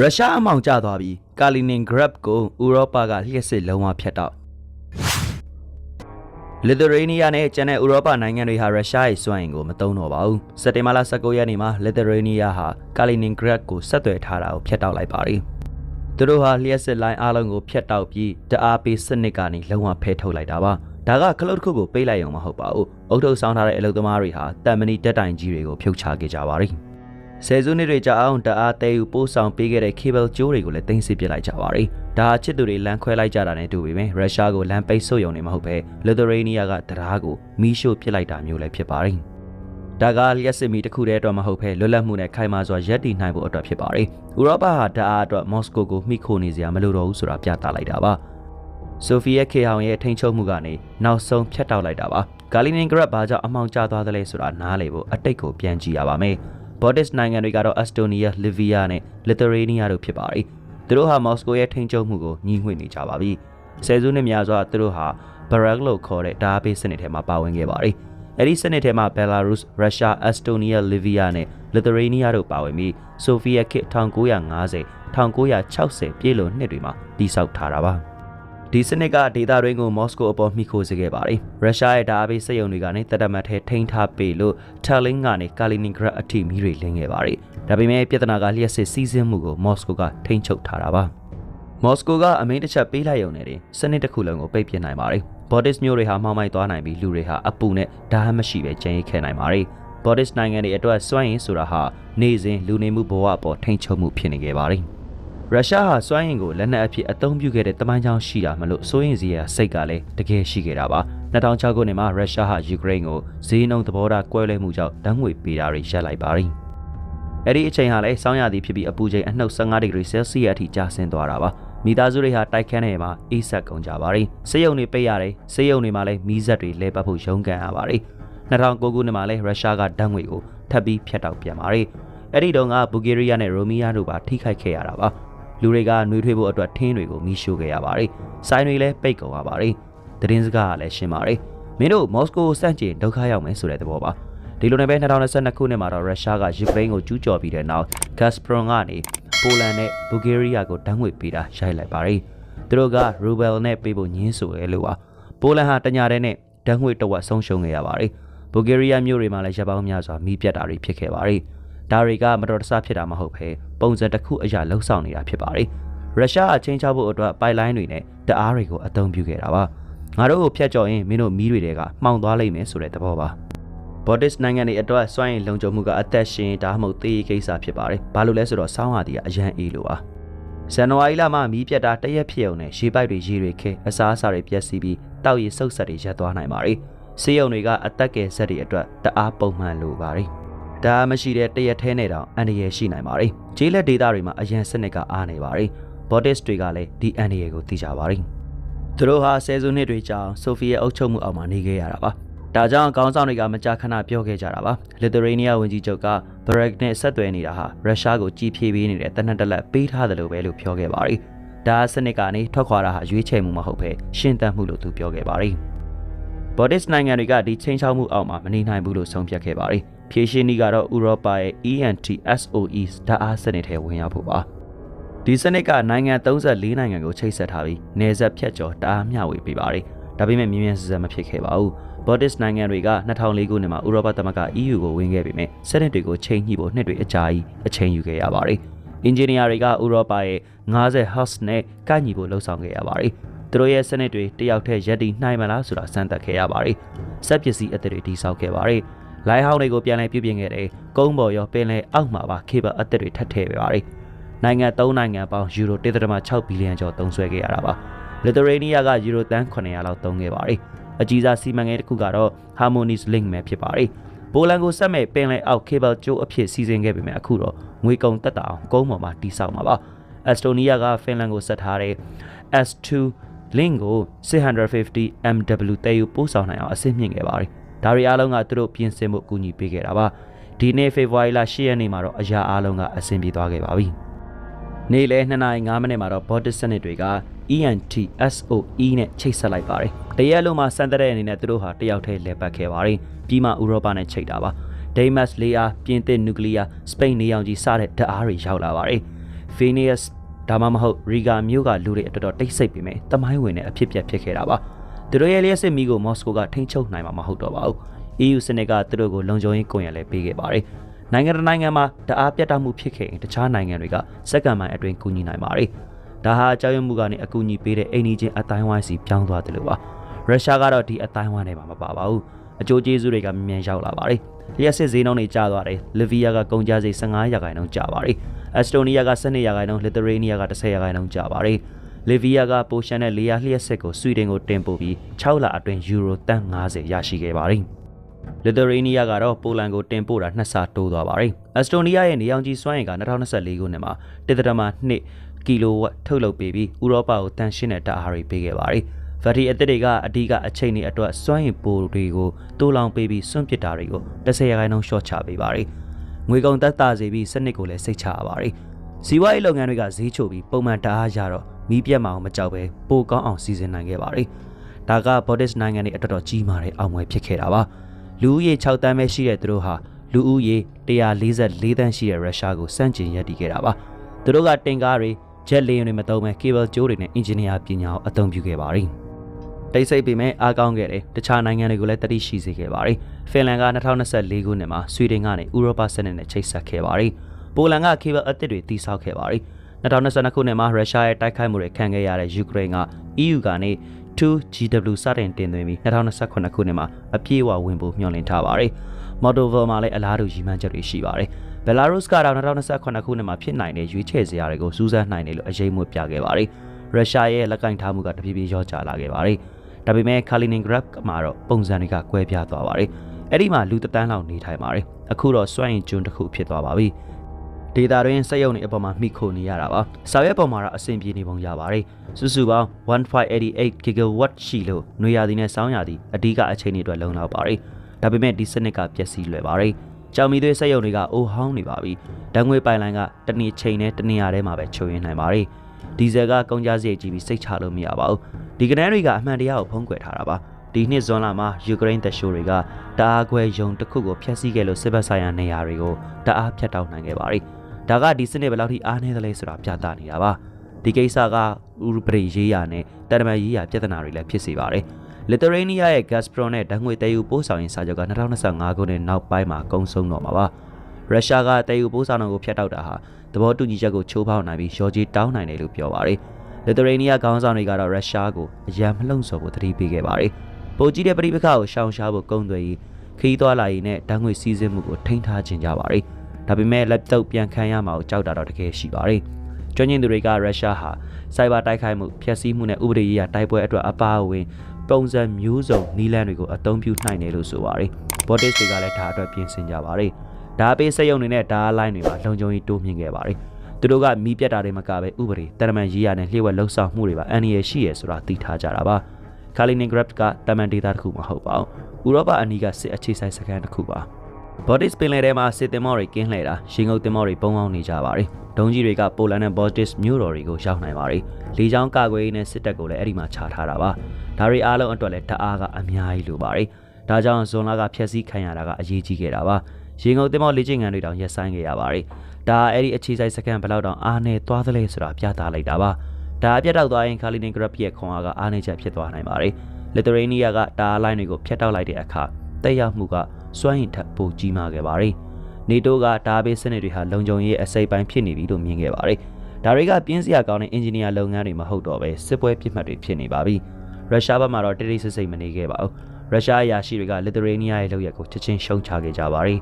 ရုရှားအမောင်ကျသွားပြီးကာလီနင်ဂရပ်ကိုဥရောပကလျှက်စစ်လုံးဝဖျက်တော့လစ်သူရေးနီးယားနဲ့ကျန်တဲ့ဥရောပနိုင်ငံတွေဟာရုရှားရဲ့စွမ်းအင်ကိုမသုံးတော့ပါဘူးစက်တင်ဘာလ19ရက်နေ့မှာလစ်သူရေးနီးယားဟာကာလီနင်ဂရပ်ကိုဆက်သွယ်ထားတာကိုဖျက်တောက်လိုက်ပါတယ်သူတို့ဟာလျှက်စစ်လိုင်းအားလုံးကိုဖျက်တောက်ပြီးတအားပေးစနစ်ကနေလုံးဝဖယ်ထုတ်လိုက်တာပါဒါကခလုတ်တစ်ခုကိုပေးလိုက်ရုံမဟုတ်ပါဘူးအုတ်ထုပ်ဆောင်းထားတဲ့အလုပ်သမားတွေဟာတန်မဏိတက်တိုင်ကြီးတွေကိုဖြုတ်ချခဲ့ကြပါတယ် ဆယ်စုနှစ်တွေကြာအောင်တအားတဲယူပို့ဆောင်ပေးခဲ့တဲ့ cable ကြိုးတွေကိုလည်းတင်စစ်ပစ်လိုက်ကြပါတယ်။ဒါဟာချစ်သူတွေလမ်းခွဲလိုက်ကြတာနဲ့တူပေမဲ့ရုရှားကိုလမ်းပိတ်ဆို့ရုံနဲ့မဟုတ်ပဲလီသရေးနီးယားကတရားကိုမီးရှို့ပစ်လိုက်တာမျိုးလည်းဖြစ်ပါတယ်။ဒါကလျှက်စစ်မီတစ်ခုတည်းအတွက်မဟုတ်ဘဲလွတ်လပ်မှုနဲ့ခိုင်မာစွာရပ်တည်နိုင်ဖို့အတွက်ဖြစ်ပါတယ်။ဥရောပဟာဓာတ်အားအတွက်မော်စကိုကိုမိခိုနေစရာမလိုတော့ဘူးဆိုတာပြသလိုက်တာပါ။ဆိုဖီယက်ခေဟောင်ရဲ့ထိန်းချုပ်မှုကနေနောက်ဆုံးဖျက်တောက်လိုက်တာပါ။ဂါလီနင်ဂရပ်ဘာကြောင့်အမှောင်ကျသွားသလဲဆိုတာနားလည်ဖို့အတိတ်ကိုပြန်ကြည့်ရပါမယ်။ Baltic နိုင်ငံတွေကတော့ Estonia, Latvia နဲ့ Lithuania တို့ဖြစ်ပါတယ်။သူတို့ဟာမော်စကိုရဲ့ထိန်းချုပ်မှုကိုညှိနှွေ့နေကြပါပြီ။ဆယ်စုနှစ်များစွာသူတို့ဟာ Barak လို့ခေါ်တဲ့ဓာတ်ပေးစနစ်ထဲမှာပါဝင်ခဲ့ပါတယ်။အဲဒီစနစ်ထဲမှာ Belarus, Russia, Estonia, Latvia နဲ့ Lithuania တို့ပါဝင်ပြီး Soviet ခေတ်1950 1960ပြည့်လွန်နှစ်တွေမှာတည်ဆောက်ထားတာပါ။ ဒီစနစ်ကဒေတာရင်းကိုမော်စကိုအပေါ်မှီခိုစေခဲ့ပါတယ်။ရုရှားရဲ့ဓာတ်အားပေးစက်ရုံတွေကနေတပ်တမတ်ထဲထိန်းထားပေးလို့တယ်လင်းကနေကာလီနင်ဂရက်အထိမီးတွေလင်းခဲ့ပါတယ်။ဒါပေမဲ့ပြဿနာကလျှက်စစ်စီးဆင်းမှုကိုမော်စကိုကထိန်းချုပ်ထားတာပါ။မော်စကိုကအမိန့်တစ်ချက်ပေးလိုက်ရုံနဲ့တင်စနစ်တစ်ခုလုံးကိုပိတ်ပစ်နိုင်ပါတယ်။ Bordis မျိုးတွေဟာမှောင်မိုက်သွားနိုင်ပြီးလူတွေဟာအပူနဲ့ဓာတ်မရှိပဲကျန်ရစ်ခဲ့နိုင်ပါတယ်။ Bordis နိုင်ငံတွေအတွက်စွန့်ရင်ဆိုတာဟာနေစဉ်လူနေမှုဘဝအပေါ်ထိန်းချုပ်မှုဖြစ်နေခဲ့ပါတယ်။ ရုရှားဟာစွမ်းအင်ကိုလက်နက်အဖြစ်အသုံးပြုခဲ့တဲ့တမိုင်းကြောင်းရှိတာမလို့စိုးရင်စီရစိတ်ကလည်းတကယ်ရှိခဲ့တာပါ2006ခုနှစ်မှာရုရှားဟာယူကရိန်းကိုဈေးနှုန်းသဘောထားကွဲလွဲမှုကြောင့်ဓာတ်ငွေပေးတာတွေရပ်လိုက်ပါပြီအဲ့ဒီအချိန်ဟာလည်းစောင်းရသည်ဖြစ်ပြီးအပူချိန်အနှုတ်15ဒီဂရီဆဲလ်စီယပ်အထိကျဆင်းသွားတာပါမိသားစုတွေဟာတိုက်ခန်းထဲမှာအေးဆက်ကုန်ကြပါပြီစေယုံတွေပိတ်ရတယ်စေယုံတွေမှာလည်းမီးစက်တွေလဲပတ်ဖို့ရုန်းကန်ရပါတယ်2009ခုနှစ်မှာလည်းရုရှားကဓာတ်ငွေကိုထပ်ပြီးဖျက်တောက်ပြန်ပါတယ်အဲ့ဒီတုန်းကဘူဂေးရီးယားနဲ့ရိုမီးယားတို့ပါထိခိုက်ခဲ့ရတာပါ လူတွေကနှွေးထွေးဖို့အတွက်ထင်းတွေကိုမီးရှို့ခဲ့ရပါတယ်။ဆိုင်တွေလည်းပိတ်ကုန်ရပါတယ်။သတင်းစကားကလည်းရှင်းပါတယ်။မင်းတို့မော်စကိုစန့်ကျင်ဒုက္ခရောက်မယ်ဆိုတဲ့သဘောပါ။ဒီလိုနဲ့ပဲ2022ခုနှစ်မှာတော့ရုရှားကယူကရိန်းကိုကျူးကျော်ပြီးတဲ့နောက် Gazprom ကနေပိုလန်နဲ့ဘူဂေးရီးယားကိုဓာတ်ငွေပေးတာရိုက်လိုက်ပါတယ်။သူတို့ကရူဘယ်နဲ့ပေးဖို့ညှင်းဆိုရဲလို့ပါ။ပိုလန်ဟာတညာတဲ့နဲ့ဓာတ်ငွေတဝက်ဆုံးရှုံးခဲ့ရပါတယ်။ဘူဂေးရီးယားမြို့တွေမှာလည်းရပ်ပေါင်းများစွာမီးပြတ်တာတွေဖြစ်ခဲ့ပါတယ်။ ဒါတွေကမတော်တဆဖြစ်တာမဟုတ်ဘဲပုံစံတစ်ခုအရာလှုပ်ဆောင်နေတာဖြစ်ပါတယ်ရုရှားအချင်းချောက်ဖို့အတွက်ပိုက်လိုင်းတွေနဲ့တအားတွေကိုအသုံးပြုခဲ့တာပါငါတို့ကိုဖျက်ကြော်ရင်မင်းတို့မီးတွေကမှောင်သွားလိမ့်မယ်ဆိုတဲ့သဘောပါဘော်ဒစ်နိုင်ငံတွေအတွက်စွန့်ရင်လုံခြုံမှုကအသက်ရှင်ဒါမှမဟုတ်သေရေးကိစ္စဖြစ်ပါတယ်ဘာလို့လဲဆိုတော့စောင်းဟာဒီကအရန်အေးလို့ပါဇန်နဝါရီလမှာမီးပြတ်တာတရက်ဖြစ်ုံနဲ့ရေပိုက်တွေရေတွေခဲအစားအစာတွေပျက်စီးပြီးတောက်ရည်ဆုပ်ဆက်တွေရပ်သွားနိုင်ပါတယ်ဆေးရုံတွေကအသက်ကယ်ဆက်တွေအတွက်တအားပုံမှန်လိုပါတယ် ဒါမရှိတဲ့တရက်ထဲနဲ့တောင်အန်ဒီရယ်ရှိနိုင်ပါတယ်။ဂျေးလက်ဒေတာတွေမှာအရန်စနစ်ကအားနေပါတယ်။ Bottis တွေကလည်းဒီအန်ဒီရယ်ကိုသိကြပါတယ်။သူတို့ဟာဆယ်စုနှစ်တွေကြာဆိုဖီရဲ့အုပ်ချုပ်မှုအောက်မှာနေခဲ့ရတာပါ။ဒါကြောင့်ခေါင်းဆောင်တွေကမကြာခဏပြောခဲ့ကြတာပါ။ Lithuania ဝန်ကြီးချုပ်က Bragg နဲ့ဆက်သွယ်နေတာဟာရုရှားကိုကြီးဖြေးပေးနေတဲ့တနက်တလက်ပေးထားတယ်လို့ပဲလို့ပြောခဲ့ပါတယ်။ဒါစနစ်ကနေထွက်ခွာတာဟာရွေးချယ်မှုမဟုတ်ဘဲရှင်းတတ်မှုလို့သူပြောခဲ့ပါတယ်။ Bottis နိုင်ငံတွေကဒီချင်းချောက်မှုအောက်မှာမနေနိုင်ဘူးလို့ဆုံးဖြတ်ခဲ့ပါတယ်။ ဖြည့်ရှင်းနည်းကတော့ဥရောပရဲ့ ENTSOE ဓာတ်အားစနစ်ထဲဝင်ရောက်ဖို့ပါဒီစနစ်ကနိုင်ငံ34နိုင်ငံကိုချိတ်ဆက်ထားပြီးနေဆက်ဖြတ်ကျော်တအားမျှဝေပေးပါတယ်ဒါပေမဲ့မြင်းမြန်းစစမဖြစ်ခဲ့ပါဘူးဘော်ဒစ်နိုင်ငံတွေက2004ခုနှစ်မှာဥရောပသမဂ္ဂ EU ကိုဝင်ခဲ့ပေမဲ့စနစ်တွေကိုချိန်ညှိဖို့နှစ်တွေအကြာကြီးအချိန်ယူခဲ့ရပါတယ်အင်ဂျင်နီယာတွေကဥရောပရဲ့90 Hz နဲ့ကန့်ညီဖို့လှုံ့ဆော်ခဲ့ရပါတယ်သူတို့ရဲ့စနစ်တွေတယောက်တည်းရက်တည်နိုင်မလားဆိုတာစမ်းသပ်ခဲ့ရပါတယ်စက်ပစ္စည်းအသစ်တွေတိစောက်ခဲ့ပါတယ် လိုင်းဟောင်းတွေကိုပြန်လည်ပြုပြင်ခဲ့တယ်။ကုန်းပေါ်ရောပင်လယ်အောက်မှာပါကေဘယ်အသစ်တွေထပ်ထည့်ပေးပါတယ်။နိုင်ငံ၃နိုင်ငံပေါင်းယူရို1.6ဘီလီယံကျော်သုံးစွဲခဲ့ရတာပါ။ Lithuania ကယူရိုတန်း900လောက်သုံးခဲ့ပါတယ်။အကြီးစားစီမံကိန်းတစ်ခုကတော့ Harmonies Link ပဲဖြစ်ပါတယ်။ပိုလန်ကိုဆက်မဲ့ပင်လယ်အောက်ကေဘယ်ကျိုးအဖြစ်စီစဉ်ခဲ့ပေမဲ့အခုတော့ငွေကုန်တက်တာအောင်ကုန်းပေါ်မှာတိစောက်မှာပါ။ Estonia ကဖင်လန်ကိုဆက်ထားတဲ့ S2 link ကို650 MW တည်ယူပို့ဆောင်နိုင်အောင်အဆင့်မြင့်ခဲ့ပါတယ် ဒါတွေအားလုံးကသူတို့ပြင်ဆင်ဖို့အကူအညီပေးခဲ့တာပါဒီနေ့ဖေဖော်ဝါရီလ10ရက်နေ့မှာတော့အရာအားလုံးကအဆင်ပြေသွားခဲ့ပါပြီနေ့လယ်2နာရီ5မိနစ်မှာတော့ bot စနစ်တွေက ENTSOE နဲ့ချိတ်ဆက်လိုက်ပါတယ်တရက်လုံးမှာစံတဲ့အနေနဲ့သူတို့ဟာတယောက်တည်းလဲပတ်ခဲ့ပါတယ်ပြီးမှဥရောပနဲ့ချိတ်တာပါဒိမတ်လေယာပြင်သစ်နျူကလ িয়ার စပိန်နေအောင်ကြီးစတဲ့ဓာတ်အားတွေရောက်လာပါတယ် Phineas ဒါမှမဟုတ် Riga မြို့ကလူတွေအတော်တော်တိတ်ဆိတ်ပေမဲ့တမိုင်းဝင်တဲ့အဖြစ်အပျက်ဖြစ်ခဲ့တာပါ သူတို့ရဲ့လျှက်စစ်မီကိုမော်စကိုကထိန်းချုပ်နိုင်မှာမဟုတ်တော့ပါဘူး EU စနစ်ကသူတို့ကိုလုံခြုံရေးကွန်ရက်လည်းပေးခဲ့ပါတယ်နိုင်ငံတစ်နိုင်ငံမှာတအားပြတ်တောက်မှုဖြစ်ခဲ့ရင်တခြားနိုင်ငံတွေကစက္ကန့်ပိုင်းအတွင်းကူညီနိုင်ပါတယ်ဒါဟာအကြောင်းရင်းမှုကနေအကူအညီပေးတဲ့အိန္ဒိချင်းအတိုင်းဝိုင်းစီပြောင်းသွားတယ်လို့ပါရုရှားကတော့ဒီအတိုင်းဝိုင်းထဲမှာမပါပါဘူးအကျိုးကျေးဇူးတွေကမြန်ရောက်လာပါတယ်လျှက်စစ်ဈေးနှုန်းတွေကျသွားတယ်လီဗီးယားကကုန်ကျစရိတ်15ရာခိုင်နှုန်းကျပါတယ်အက်စတိုနီးယားက12ရာခိုင်နှုန်းလစ်သူရေးနီးယားက10ရာခိုင်နှုန်းကျပါတယ် လီဗီးယားကပိုရှန်နဲ့လေယာလျှက်စစ်ကိုဆွီဒင်ကိုတင်ပို့ပြီး6လအတွင်းယူရိုတန်90ရရှိခဲ့ပါတယ်လစ်သူရေးနီးယားကတော့ပိုလန်ကိုတင်ပို့တာနှစ်ဆတိုးသွားပါတယ်အက်စတိုနီးယားရဲ့နေအောင်ကြီးစွမ်းအင်က2024ခုနှစ်မှာ1.2ကီလိုဝတ်ထုတ်လုပ်ပေးပြီးဥရောပကိုတန်ရှင်းတဲ့တအားတွေပေးခဲ့ပါတယ်။ဗတ်တီအသစ်တွေကအဓိကအချိန်တွေအတွက်စွမ်းရည်ပိုတွေကိုတိုးလောင်ပေးပြီးစွန့်ပစ်တာတွေကို10ရာခိုင်နှုန်းရှော့ချပေးပါတယ်။ငွေကုန်သက်သာစေပြီးစနစ်ကိုလည်းစိတ်ချရပါတယ်။စီးပွားရေးလုပ်ငန်းတွေကဈေးချိုပြီးပုံမှန်တအားရတော့ မီးပြတ်မအောင်မကြောက်ပဲပိုကောင်းအောင်စီစဉ်နိုင်ခဲ့ပါတယ်။ဒါကဘော့ဒစ်နိုင်ငံတွေအတော်တော်ကြီးမားတဲ့အောင်ပွဲဖြစ်ခဲ့တာပါ။လူဦးရေ6တန်းပဲရှိတဲ့သူတို့ဟာလူဦးရေ144တန်းရှိတဲ့ရုရှားကိုစန့်ကျင်ရပ်တည်ခဲ့တာပါ။သူတို့ကတင်ကားတွေဂျက်လေယာဉ်တွေမသုံးဘဲ cable ကြိုးတွေနဲ့အင်ဂျင်နီယာပညာကိုအသုံးပြုခဲ့ပါတယ်။တိတ်ဆိတ်ပေမဲ့အားကောင်းခဲ့တယ်။တခြားနိုင်ငံတွေကိုလည်းတတိရှိစေခဲ့ပါတယ်။ဖင်လန်က2024ခုနှစ်မှာဆွီဒင်ကနေဥရောပစနစ်နဲ့ချိတ်ဆက်ခဲ့ပါတယ်။ပိုလန်က cable အသစ်တွေတည်ဆောက်ခဲ့ပါတယ်။ 2022ခုနှစ်မှာရုရှားရဲ့တိုက်ခိုက်မှုတွေခံခဲ့ရတဲ့ယူကရိန်းက EU ကနေ 2GW စတင်တင်သွင်းပြီး2028ခုနှစ်မှာအပြည့်အဝဝင်ဖို့မျှော်လင့်ထားပါတယ်။ Moldova မှာလည်းအလားတူရည်မှန်းချက်တွေရှိပါတယ်။ဘယ်လာရုစ်ကတော့2028ခုနှစ်မှာဖြစ်နိုင်တဲ့ရွေးချယ်စရာတွေကိုစူးစမ်းနိုင်တယ်လို့အရေးမွေးပြခဲ့ပါတယ်။ရုရှားရဲ့လက်ကင်ထားမှုကတဖြည်းဖြည်းလျော့ကျလာခဲ့ပါတယ်။ဒါပေမဲ့ Kaliningrad မှာတော့ပုံစံတွေကကွဲပြားသွားပါတယ်။အဲ့ဒီမှာလူတန်းလောက်နေထိုင်ပါတယ်။အခုတော့စွန့်ရင်ကျွန်းတစ်ခုဖြစ်သွားပါပြီ။ ဒေတာတွင်စက်ရုံတွေအပေါ်မှာမိခိုနေရတာပါ။စာရွက်ပေါ်မှာတော့အဆင်ပြေနေပုံရပါတယ်။စုစုပေါင်း1588 gigawatt ရှိလို့နွေရာသီနဲ့ဆောင်းရာသီအဓိကအချိန်တွေအတွက်လုံလောက်ပါတယ်။ဒါပေမဲ့ဒီစနစ်ကပျက်စီးလွယ်ပါတယ်။ကြောင်မီသွေးစက်ရုံတွေကအိုဟောင်းနေပါပြီ။ဓာတ်ငွေပိုင်လိုင်းကတနေ့ချိန်နဲ့တနေ့ရက်ထဲမှာပဲချုပ်ရင်းနိုင်ပါတယ်။ဒီဇယ်ကကုန်ကြစရိတ်ကြီးပြီးစိတ်ချလို့မရပါဘူး။ဒီကနန်းတွေကအမှန်တရားကိုဖုံးကွယ်ထားတာပါ။ဒီနှစ်ဇွန်လမှာယူကရိန်းတပ်ရှိုးတွေကတအားခွဲယုံတစ်ခုကိုဖျက်ဆီးခဲ့လို့စစ်ဘက်ဆိုင်ရာနေရာတွေကိုတအားဖျက်တောက်နိုင်ခဲ့ပါတယ်။ ဒါကဒီစနစ်ဘယ်လောက်ထိအားနည်းသလဲဆိုတာပြသနေတာပါ။ဒီကိစ္စကဥရပရိရေးရာနဲ့တရမန်ရေးရာပြဿနာတွေလည်းဖြစ်စေပါတယ်။လစ်သူရေးနီးယားရဲ့ Gazprom နဲ့ဓာတ်ငွေတည်ယူပို့ဆောင်ရေးစာချုပ်က2025ခုနှစ်နောက်ပိုင်းမှာကုန်ဆုံးတော့မှာပါ။ရုရှားကတည်ယူပို့ဆောင်မှုကိုဖျက်တောက်တာဟာသဘောတူညီချက်ကိုချိုးဖောက်နိုင်ပြီးရော်ကြီးတောင်းနိုင်တယ်လို့ပြောပါတယ်။လစ်သူရေးနီးယားခေါင်းဆောင်တွေကတော့ရုရှားကိုအယံမလှုံ့ဆော်ဖို့တတိပေးခဲ့ပါတယ်။ပိုကြီးတဲ့ပြည်ပခါကိုရှောင်ရှားဖို့ကုန်သွယ်ရေးခီးသွားလာရေးနဲ့ဓာတ်ငွေစီးဆင်းမှုကိုထိန်းထားခြင်းကြပါတယ်။ ဒါပေမဲ့လက်တော့ပြန်ခံရမှာကိုကြောက်တာတော့တကယ်ရှိပါတယ်။ကျွမ်းကျင်သူတွေကရုရှားဟာစိုက်ဘာတိုက်ခိုက်မှုဖျက်ဆီးမှုနဲ့ဥပဒေရေးရာတိုက်ပွဲအတွက်အပါအဝင်ပုံစံမျိုးစုံနီလန်းတွေကိုအသုံးပြုနိုင်တယ်လို့ဆိုပါတယ်။ Bottis တွေကလည်းဒါအတွက်ပြင်ဆင်ကြပါတယ်။ဒါအပေးစက်ရုံတွေနဲ့ဓာတ်လိုင်းတွေမှာလုံခြုံရေးတိုးမြင့်ခဲ့ပါတယ်။သူတို့ကမီးပြတ်တာတွေမကပဲဥပဒေတရမန်ရေးရနဲ့လျှို့ဝှက်လှုပ်ဆောင်မှုတွေပါအန္တရာယ်ရှိရဆိုတာသိထားကြတာပါ။ Kaliningrad ကတမန်ဒေတာတစ်ခုမဟုတ်ပါဘူး။ဥရောပအနီးကစစ်အခြေဆိုင်စခန်းတစ်ခုပါ။ Bottis ပင်လယ်ထဲမှာစစ်တင်မော်တွေကင်းလှည့်တာရှင်းငုပ်တင်မော်တွေပုံအောင်နေကြပါတယ်။ဒုံးကြီးတွေကပိုလန်နဲ့ Bottis မြို့တော်တွေကိုရောက်နိုင်ပါတယ်။လေကြောင်းကာကွယ်ရေးနဲ့စစ်တပ်ကိုလည်းအဲ့ဒီမှာခြာထားတာပါ။ဒါတွေအားလုံးအတွက်လည်းတအားကအများကြီးလိုပါတယ်။ဒါကြောင့်ဇွန်လကဖျက်ဆီးခံရတာကအရေးကြီးခဲ့တာပါ။ရေငုပ်တင်မောလေ့ကျင့်ခန်းတွေတောင်ရက်ဆိုင်ခဲ့ရပါတယ်။ဒါအဲ့ဒီအခြေစိုက်စကန်ဘယ်လောက်တောင်အားနေသွားသလဲဆိုတာပြသလိုက်တာပါ။ဒါအပြတ်တောက်သွားရင် Kaliningrad ရဲ့ခွန်အားကအားနေချက်ဖြစ်သွားနိုင်ပါတယ်။ Lithuania ကတားလိုင်းတွေကိုဖျက်တောက်လိုက်တဲ့အခါတက်ရောက်မှုက စွမ်းရည်ထပ်ပိုကြီးမားခဲ့ပါတယ်။နေတိုးကဒါဘေးစနစ်တွေဟာလုံခြုံရေးအစိပ်ပိုင်းဖြစ်နေပြီလို့မြင်ခဲ့ပါတယ်။ဒါတွေကပြင်းစရာကောင်းတဲ့အင်ဂျင်နီယာလုပ်ငန်းတွေမဟုတ်တော့ပဲစစ်ပွဲပြစ်မှတ်တွေဖြစ်နေပါပြီ။ရုရှားဘက်မှာတော့တိတိဆိတ်ဆိတ်မနေခဲ့ပါဘူးရုရှားအရာရှိတွေကလစ်သူရေးနီးယားရဲ့လုပ်ရက်ကိုချက်ချင်းရှုံချခဲ့ကြပါတယ်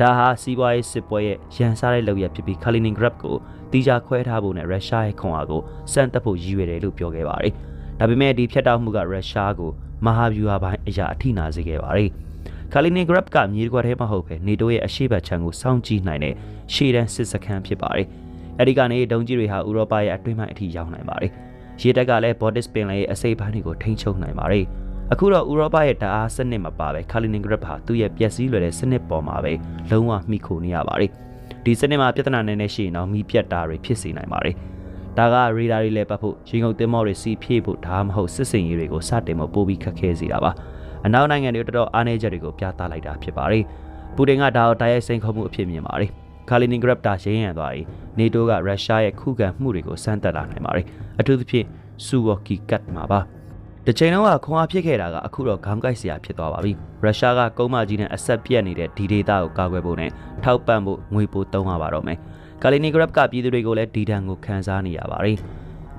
ဒါဟာစီးပွားရေးစစ်ပွဲရဲ့ရန်စားတဲ့လုပ်ရက်ဖြစ်ပြီး Kaliningrad ကိုတီချာခွဲထားဖို့နဲ့ရုရှားရဲ့ခွန်အားကိုစမ်းသပ်ဖို့ရည်ရွယ်တယ်လို့ပြောခဲ့ပါတယ်ဒါပေမဲ့ဒီဖြတ်တောက်မှုကရုရှားကိုမဟာဗျူဟာပိုင်းအရာအထိနာစေခဲ့ပါတယ်။ Kaliningrad ကမြေကွက်ထဲမှာဟုတ်ပဲနေတိုးရဲ့အရှိတ်ချမ်းကိုစောင့်ကြည့်နိုင်တဲ့ရှေ့တန်းစစ်စခန်းဖြစ်ပါတယ်။အဲဒီကနေဒုံကြီးတွေဟာဥရောပရဲ့အတွင်းပိုင်းအထိရောက်နိုင်ပါတယ်။ရေတပ်ကလည်း Baltic ပင်လယ်ရဲ့အစိပ်ပိုင်းတွေကိုထိန်းချုပ်နိုင်ပါတယ်။အခုတော့ဥရောပရဲ့ဓာတ်အားစနစ်မပါပဲ Kaliningrad ဟာသူ့ရဲ့ပျက်စီးလွယ်တဲ့စနစ်ပေါ်မှာပဲလုံးဝမှီခိုနေရပါတယ်။ဒီစနစ်မှာပြဿနာနည်းနည်းရှိရင်တော့မီးပြတ်တာတွေဖြစ်စေနိုင်ပါတယ်။ဒါကရေဒါတွေလည်းပတ်ဖို့ရေငုပ်တင်မောတွေစီဖြည့်ဖို့ဒါမှမဟုတ်စစ်စင်ရေးတွေကိုစတင်မပို့ပြီးခက်ခဲစေတာပါ။ အနောက်နိုင်ငံတွေတော်တော်အားနည်းချက်တွေကိုပြသလိုက်တာဖြစ်ပါတယ်။ပူတင်ကဒါကိုတိုက်ရိုက်စိန်ခေါ်မှုအဖြစ်မြင်ပါတယ်။ကာလီနင်ဂရပ်တာရင်းရံသွားပြီးနေတိုးကရုရှားရဲ့ခုခံမှုတွေကိုစမ်းသပ်လာနိုင်ပါတယ်အထူးသဖြင့်စူဝေါ်ကီကတ်မှာပါတစ်ချိန်လုံးကခွန်အားဖြစ်ခဲ့တာကအခုတော့ခေါင်းကိုက်စရာဖြစ်သွားပါပြီရုရှားကကုန်းမကြီးနဲ့အဆက်ပြတ်နေတဲ့ဒီဒေတာကိုကာကွယ်ဖို့နဲ့ထောက်ပံ့ဖို့ငွေပိုသုံးရပါတော့မယ်ကာလီနီဂရပ်ကပြည်သူတွေကိုလည်းဒီဒဏ်ကိုခံစားနေရပါတယ်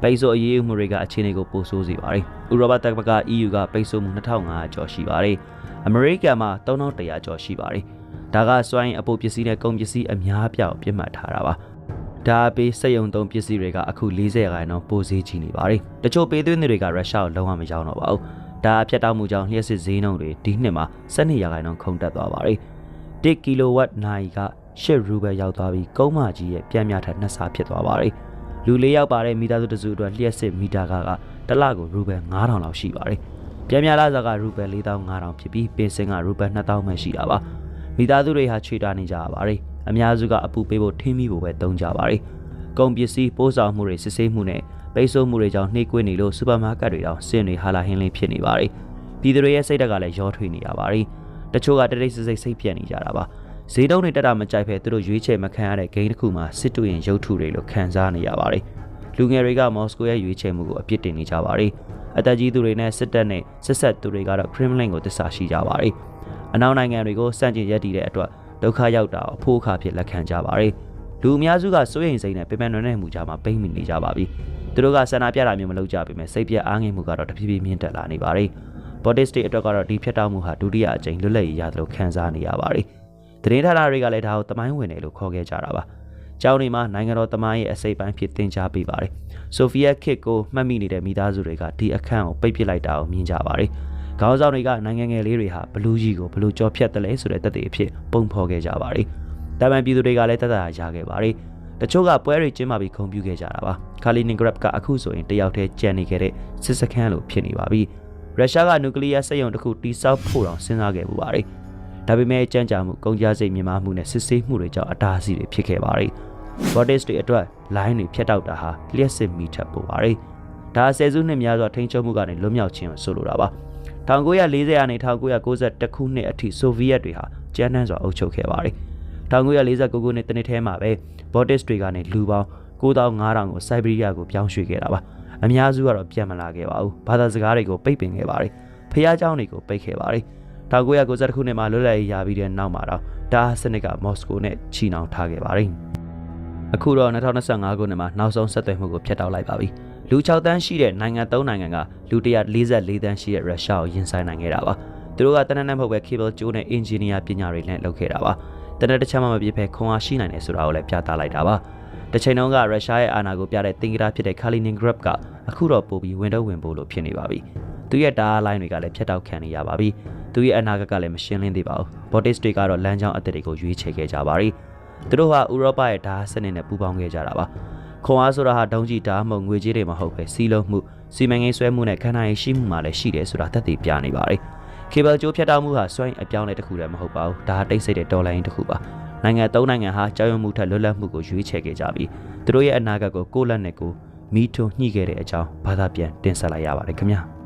ပိတ်ဆို့အရေးယူမှုတွေကအခြေအနေကိုပိုဆိုးစေပါတယ်။ဥရောပသမဂ္ဂ EU ကပိတ်ဆို့မှု2500ကျော်ရှိပါတယ်။အမေရိကန်မှာ3100ကျော်ရှိပါတယ်။ဒါကစွမ်းအင်အပိုပစ္စည်းနဲ့ကုန်ပစ္စည်းအများအပြားကိုပြစ်မှတ်ထားတာပါ။ဒါအပေးစက်ယုံသုံးပစ္စည်းတွေကအခု40ရာခိုင်နှုန်းပိုဈေးကြီးနေပါတယ်။တချို့ပေးသွင်းတွေကရုရှားကိုလုံးဝမရောင်းတော့ပါဘူး။ဒါအဖြတ်တောက်မှုကြောင့်လျှက်စစ်ဈေးနှုန်းတွေဒီနှစ်မှာ12ရာခိုင်နှုန်းခုန်တက်သွားပါတယ်။1ကီလိုဝတ်နိုင်က8ရူဘယ်ရောက်သွားပြီးကုန်းမကြီးရဲ့ပြန်မြထက်နှစ်ဆဖြစ်သွားပါတယ်။ လူလေးယောက်ပါတဲ့မိသားစုတစုအတွက်လျှက်စစ်မီတာကကတစ်လကိုရူဘယ်9000လောက်ရှိပါတယ်။ပြန်မြလာစားကရူဘယ်4500ဖြစ်ပြီးပင်စင်ကရူဘယ်2000မှရှိတာပါ။မိသားစုတွေဟာခြေတာနေကြရပါတယ်။အများစုကအပူပေးဖို့ထင်းမိဖို့ပဲတုံးကြပါတယ်။ကုန်ပစ္စည်းပိုးဆောင်မှုတွေစစ်ဆေးမှုနဲ့ပိတ်ဆို့မှုတွေကြောင့်နှိကွေးနေလို့စူပါမားကတ်တွေတောင်စင်တွေဟာလာဟင်းလင်းဖြစ်နေပါတယ်။ပြည်သူတွေရဲ့စိတ်ဓာတ်ကလည်းရောထွေးနေရပါတယ်။တချို့ကတရိတ်စိတ်စိတ်ပြက်နေကြတာပါ။ ဈေးတုံးတွေတက်တာမကြိုက်ဖဲသူတို့ရွေးချယ်မခံရတဲ့ဂိမ်းတစ်ခုမှာစစ်တူရင်ရုပ်ထုတွေလို့ခံစားနေရပါတယ်။လူငယ်တွေကမော်စကိုရဲ့ရွေးချယ်မှုကိုအပြစ်တင်နေကြပါတယ်။အသက်ကြီးသူတွေနဲ့စစ်တပ်နဲ့စစ်ဆက်သူတွေကတော့ Kremlin ကိုတစ္ဆာရှိကြပါတယ်။အနောက်နိုင်ငံတွေကိုစန့်ကျင်ရက်တည်တဲ့အတွက်ဒုက္ခရောက်တာအဖို့အခါဖြစ်လက်ခံကြပါတယ်။လူအများစုကစိုးရိမ်စိတ်နဲ့ပင်ပန်းနွယ်နယ်မှုကြမှာပိတ်မိနေကြပါပြီ။သူတို့ကဆန္ဒပြတာမျိုးမလုပ်ကြပေမဲ့စိတ်ပြက်အားငယ်မှုကတော့တဖြည်းဖြည်းမြင့်တက်လာနေပါတယ်။ Bodies Day အတွက်ကတော့ဒီဖြတ်တောက်မှုဟာဒုတိယအကြိမ်လွတ်လပ်ရေးရသလိုခံစားနေရပါတယ်။ သတင်းဌာနတွေကလည်းဒါကိုတမိုင်းဝင်တယ်လို့ခေါ်ခဲ့ကြတာပါ။ကျောင်းတွေမှာနိုင်ငံတော်တမိုင်းရဲ့အစိပ်ပိုင်းဖြစ်သင်ကြားပေးပါတယ်။ဆိုဗီယက်ခေတ်ကိုမှတ်မိနေတဲ့မိသားစုတွေကဒီအခန့်ကိုပိတ်ပစ်လိုက်တာကိုမြင်ကြပါတယ်။ခေါင်းဆောင်တွေကနိုင်ငံငယ်လေးတွေဟာဘလူးကြီးကိုဘလူးကြောဖြတ်တယ်လဲဆိုတဲ့တက်တဲ့အဖြစ်ပုံဖော်ခဲ့ကြပါတယ်။တာမန်ပြည်သူတွေကလည်းတက်တာရခဲ့ပါတယ်။တချို့ကပွဲတွေကျင်းပပြီးခုံပြူခဲ့ကြတာပါ။ကာလီနင်ဂရပ်ကအခုဆိုရင်တယောက်တည်းကြံနေခဲ့တဲ့စစ်စခန်းလိုဖြစ်နေပါပြီ။ရုရှားကနျူကလ িয়ার စက်ရုံတစ်ခုတိစောက်ဖို့တောင်စဉ်းစားခဲ့ပူပါတယ်။ ဒါပေမဲ့ကြမ်းကြာမှုကုန်ကြစိတ်မြင့်မားမှုနဲ့စစ်ဆေးမှုတွေကြောင့်အတားအဆီးတွေဖြစ်ခဲ့ပါတယ်။ Borders တွေအတွက် line တွေဖြတ်တောက်တာဟာလျှက်စစ်မီထပ်ပိုပါတယ်။ဒါဆယ်စုနှစ်များစွာထိန်းချုပ်မှုကနေလွတ်မြောက်ခြင်းကိုဆိုလိုတာပါ။1940ရာနေ1991ခုနှစ်အထိဆိုဗီယက်တွေဟာကျန်းနှံစွာအုပ်ချုပ်ခဲ့ပါတယ်။1949ခုနှစ်တနှစ်ထဲမှာပဲ Borders တွေကနေလူပေါင်း9500ကိုစိုက်ဘီးရီးယားကိုပြောင်းရွှေ့ခဲ့တာပါ။အများစုကတော့ပြန်မလာခဲ့ပါဘူး။ဘာသာစကားတွေကိုပိတ်ပင်ခဲ့ပါတယ်။ဖျားเจ้าတွေကိုပိတ်ခဲ့ပါတယ်။ 1990ခုနှစ်မှာလွတ်လပ်ရေးရပြီးတဲ့နောက်မှာတော့ဒါစနစ်ကမော်စကိုနဲ့ချီနှောင်ထားခဲ့ပါတယ်။အခုတော့2025ခုနှစ်မှာနောက်ဆုံးဆက်သွယ်မှုကိုဖျက်တောက်လိုက်ပါပြီ။လူ6တန်းရှိတဲ့နိုင်ငံ3နိုင်ငံကလူ144တန်းရှိတဲ့ရုရှားကိုရင်ဆိုင်နိုင်ခဲ့တာပါ။သူတို့ကတနက်နဲ့မဟုတ်ပဲ cable ကျိုးနဲ့ engineer ပညာတွေနဲ့လုပ်ခဲ့တာပါ။တနက်တစ်ချက်မှမပြည့်ဖဲခွန်အားရှိနိုင်တယ်ဆိုတာကိုလည်းပြသလိုက်တာပါ။တစ်ချိန်လုံးကရုရှားရဲ့အာဏာကိုပြတဲ့တင်္ဂရာဖြစ်တဲ့ Kaliningrad ကအခုတော့ပို့ပြီးဝင်တော့ဝင်ဖို့လို့ဖြစ်နေပါပြီ။ သူရဲ့တားလိုင်းတွေကလည်းဖျက်တောက်ခံနေရပါပြီ။သူရဲ့အနာဂတ်ကလည်းမရှင်းလင်းသေးပါဘူး။ Bordis တွေကတော့လမ်းကြောင်းအသစ်တွေကိုရွေးချယ်ခဲ့ကြပါပြီ။သူတို့ဟာဥရောပရဲ့ဓာတ်စနစ်နဲ့ပူးပေါင်းခဲ့ကြတာပါ။ခွန်အားဆိုတာဟာဒုံကြီးဓာတ်မှုငွေကြေးတွေမဟုတ်ပဲစီးလုံးမှုစီမံကိန်းဆွဲမှုနဲ့ခန္ဓာရည်ရှိမှုမှလည်းရှိတယ်ဆိုတာသက်သေပြနေပါတယ်။ cable ကြိုးဖြတ်တောက်မှုဟာစွန့်အပြောင်းလဲတစ်ခုတည်းမဟုတ်ပါဘူး။ဒါဟာတိတ်ဆိတ်တဲ့တော်လိုင်းတစ်ခုပါ။နိုင်ငံသုံးနိုင်ငံဟာကြောက်ရွံ့မှုထက်လွတ်လပ်မှုကိုရွေးချယ်ခဲ့ကြပြီးသူတို့ရဲ့အနာဂတ်ကိုကိုယ့်လက်နဲ့ကိုယ်မိထုံညှိခဲ့တဲ့အကြောင်းဘာသာပြန်တင်ဆက်လိုက်ရပါတယ်ခင်ဗျာ။